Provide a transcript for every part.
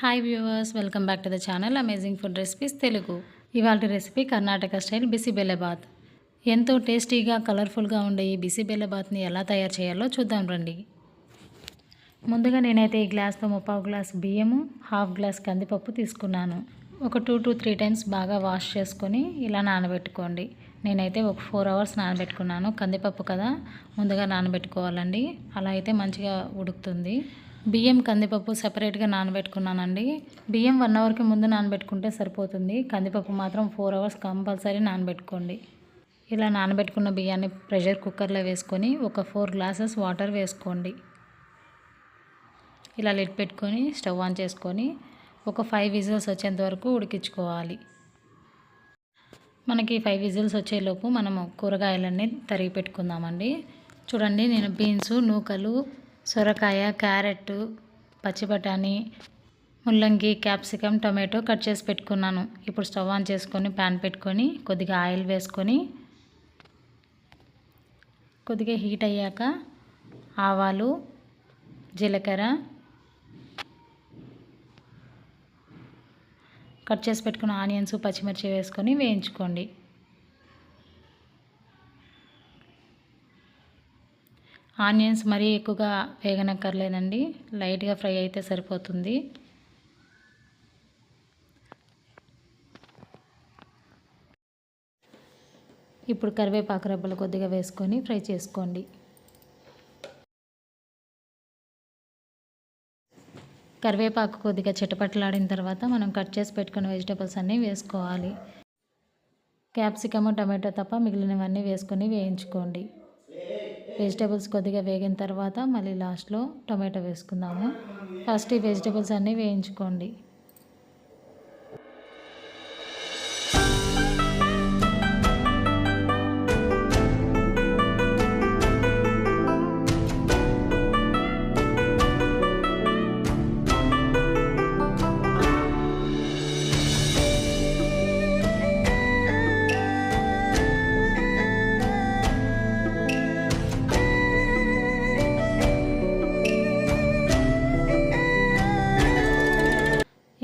Hi viewers welcome back to the channel amazing food recipes Telugu ఇవాళ recipe Karnataka style bisi bele bath ఎంతో టేస్టీగా కలర్ఫుల్గా ఉండే ఈ బిసిబెల్లబాత్ని ఎలా తయారు చేయాలో చూద్దాం రండి. ముందుగా నేనైతే ఈ గ్లాస్తో ముప్పావు గ్లాస్ బియ్యము హాఫ్ గ్లాస్ కందిపప్పు తీసుకున్నాను. ఒక టూ టు త్రీ టైమ్స్ బాగా వాష్ చేసుకొని ఇలా నానబెట్టుకోండి. నేనైతే ఒక ఫోర్ అవర్స్ నానబెట్టుకున్నాను. కందిపప్పు కదా ముందుగా నానబెట్టుకోవాలండి. అలా అయితే మంచిగా ఉడుకుతుంది. బియ్యం కందిపప్పు సపరేట్గా నానబెట్టుకున్నానండి. బియ్యం వన్ అవర్కి ముందు నానబెట్టుకుంటే సరిపోతుంది. కందిపప్పు మాత్రం ఫోర్ అవర్స్ కంపల్సరీ నానబెట్టుకోండి. ఇలా నానబెట్టుకున్న బియ్యాన్ని ప్రెషర్ కుక్కర్లో వేసుకొని ఒక ఫోర్ గ్లాసెస్ వాటర్ వేసుకోండి. ఇలా లిడ్ పెట్టుకొని స్టవ్ ఆన్ చేసుకొని ఒక ఫైవ్ విజిల్స్ వచ్చేంత వరకు ఉడికించుకోవాలి. మనకి ఫైవ్ విజిల్స్ వచ్చేలోపు మనము కూరగాయలన్నీ తరిగి పెట్టుకుందామండి. చూడండి నేను బీన్స్ నూకలు సొరకాయ క్యారెట్ పచ్చి బఠానీ ముల్లంగి క్యాప్సికమ్ టొమాటో కట్ చేసి పెట్టుకున్నాను. ఇప్పుడు స్టవ్ ఆన్ చేసుకొని ప్యాన్ పెట్టుకొని కొద్దిగా ఆయిల్ వేసుకొని కొద్దిగా హీట్ అయ్యాక ఆవాలు జీలకర్ర కట్ చేసి పెట్టుకున్న ఆనియన్స్ పచ్చిమిర్చి వేసుకొని వేయించుకోండి. ఆనియన్స్ మరీ ఎక్కువగా వేగనక్కర్లేదండి. లైట్గా ఫ్రై అయితే సరిపోతుంది. ఇప్పుడు కరివేపాకు రబ్బలు కొద్దిగా వేసుకొని ఫ్రై చేసుకోండి. కరివేపాకు కొద్దిగా చిటపట్లాడిన తర్వాత మనం కట్ చేసి పెట్టుకున్న వెజిటేబుల్స్ అన్నీ వేసుకోవాలి. క్యాప్సికమ్ టమాటో తప్ప మిగిలినవన్నీ వేసుకొని వేయించుకోండి. వెజిటేబుల్స్ కొద్దిగా వేగిన తర్వాత మళ్ళీ లాస్ట్లో టొమాటో వేసుకుందాము. ఫస్ట్ ఈ వెజిటేబుల్స్ అన్నీ వేయించుకోండి.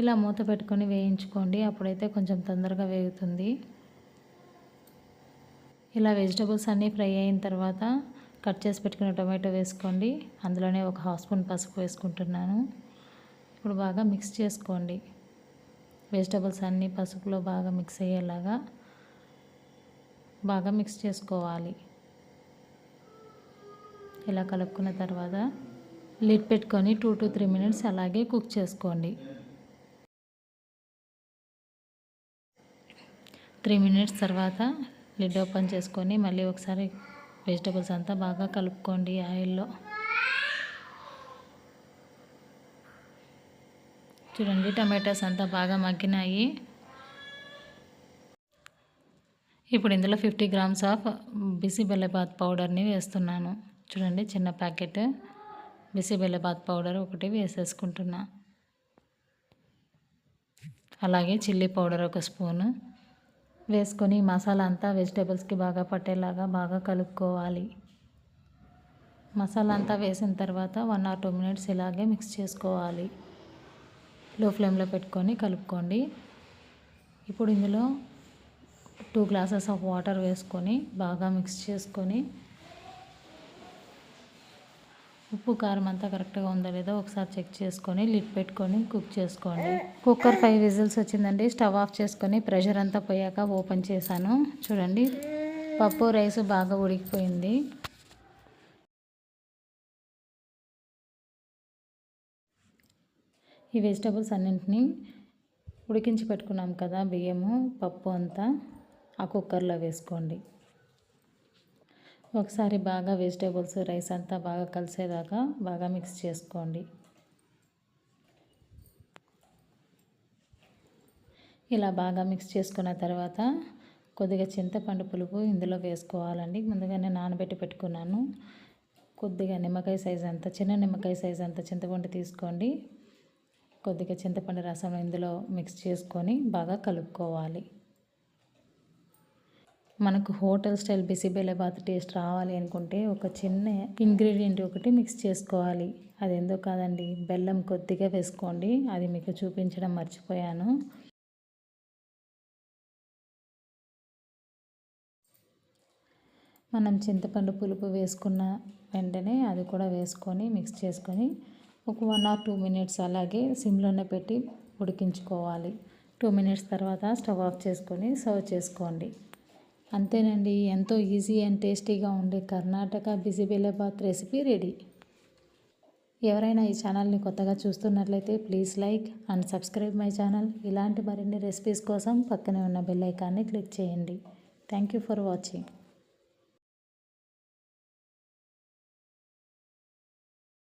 ఇలా మూత పెట్టుకొని వేయించుకోండి. అప్పుడైతే కొంచెం తొందరగా వేగుతుంది. ఇలా వెజిటబుల్స్ అన్నీ ఫ్రై అయిన తర్వాత కట్ చేసి పెట్టుకున్న టొమాటో వేసుకోండి. అందులోనే ఒక హాఫ్ స్పూన్ పసుపు వేసుకుంటున్నాను. ఇప్పుడు బాగా మిక్స్ చేసుకోండి. వెజిటబుల్స్ అన్నీ పసుపులో బాగా మిక్స్ అయ్యేలాగా బాగా మిక్స్ చేసుకోవాలి. ఇలా కలుపుకున్న తర్వాత లిడ్ పెట్టుకొని టూ టు త్రీ మినిట్స్ అలాగే కుక్ చేసుకోండి. త్రీ మినిట్స్ తర్వాత లిడ్ ఓపెన్ చేసుకొని మళ్ళీ ఒకసారి వెజిటబుల్స్ అంతా బాగా కలుపుకోండి ఆయిల్లో. చూడండి టమాటాస్ అంతా బాగా మగ్గినాయి. ఇప్పుడు ఇందులో ఫిఫ్టీ గ్రామ్స్ ఆఫ్ బిసిబెల్లబాత్ పౌడర్ని వేస్తున్నాను. చూడండి చిన్న ప్యాకెట్ బిసిబెల్లబాత్ పౌడర్ ఒకటి వేసేసుకుంటున్నా. అలాగే చిల్లీ పౌడర్ ఒక స్పూను. వేసుకొని మసాలా అంతా వెజిటేబుల్స్కి బాగా పట్టేలాగా బాగా కలుపుకోవాలి. మసాలా అంతా వేసిన తర్వాత వన్ ఆర్ టూ మినిట్స్ ఇలాగే మిక్స్ చేసుకోవాలి. లో ఫ్లేమ్లో పెట్టుకొని కలుపుకోండి. ఇప్పుడు ఇందులో టూ గ్లాసెస్ ఆఫ్ వాటర్ వేసుకొని బాగా మిక్స్ చేసుకొని ఉప్పు కారం అంతా కరెక్ట్గా ఉందో లేదో ఒకసారి చెక్ చేసుకొని లిడ్ పెట్టుకొని కుక్ చేసుకోండి. కుక్కర్ ఫైవ్ విజిల్స్ వచ్చిందండి. స్టవ్ ఆఫ్ చేసుకొని ప్రెషర్ అంతా పోయాక ఓపెన్ చేశాను. చూడండి పప్పు రైస్ బాగా ఉడికిపోయింది. ఈ వెజిటబుల్స్ అన్నింటినీ ఉడికించి పెట్టుకున్నాం కదా బియ్యము పప్పు అంతా. ఆ కుక్కర్లో వేసుకోండి. ఒకసారి బాగా వెజిటేబుల్స్ రైస్ అంతా బాగా కలిసేదాకా బాగా మిక్స్ చేసుకోండి. ఇలా బాగా మిక్స్ చేసుకున్న తర్వాత కొద్దిగా చింతపండు పులుపు ఇందులో వేసుకోవాలండి. ముందుగానే నానబెట్టి పెట్టుకున్నాను. కొద్దిగా నిమ్మకాయ సైజ్ అంత చిన్న నిమ్మకాయ సైజ్ అంత చింతపండు తీసుకోండి. కొద్దిగా చింతపండు రసం ఇందులో మిక్స్ చేసుకొని బాగా కలుపుకోవాలి. మనకు హోటల్ స్టైల్ బిసిబెల్లబాత్ టేస్ట్ రావాలి అనుకుంటే ఒక చిన్న ఇంగ్రీడియంట్ ఒకటి మిక్స్ చేసుకోవాలి. అది ఎందుకు కాదండి? బెల్లం కొద్దిగా వేసుకోండి. అది మీకు చూపించడం మర్చిపోయాను. మనం చింతపండు పులుపు వేసుకున్న వెంటనే అది కూడా వేసుకొని మిక్స్ చేసుకొని ఒక వన్ ఆర్ టూ మినిట్స్ అలాగే సిమ్లోనే పెట్టి ఉడికించుకోవాలి. టూ మినిట్స్ తర్వాత స్టవ్ ఆఫ్ చేసుకొని సర్వ్ చేసుకోండి. అంతేనండి. ఎంతో ఈజీ అండ్ టేస్టీగా ఉండే కర్ణాటక బిసిబెల్లబాత్ రెసిపీ రెడీ. ఎవరైనా ఈ ఛానల్ని కొత్తగా చూస్తున్నట్లయితే please like and subscribe my channel. ఇలాంటి మరిన్ని రెసిపీస్ కోసం పక్కనే ఉన్న బెల్ ఐకాన్ని క్లిక్ చేయండి. Thank you for watching.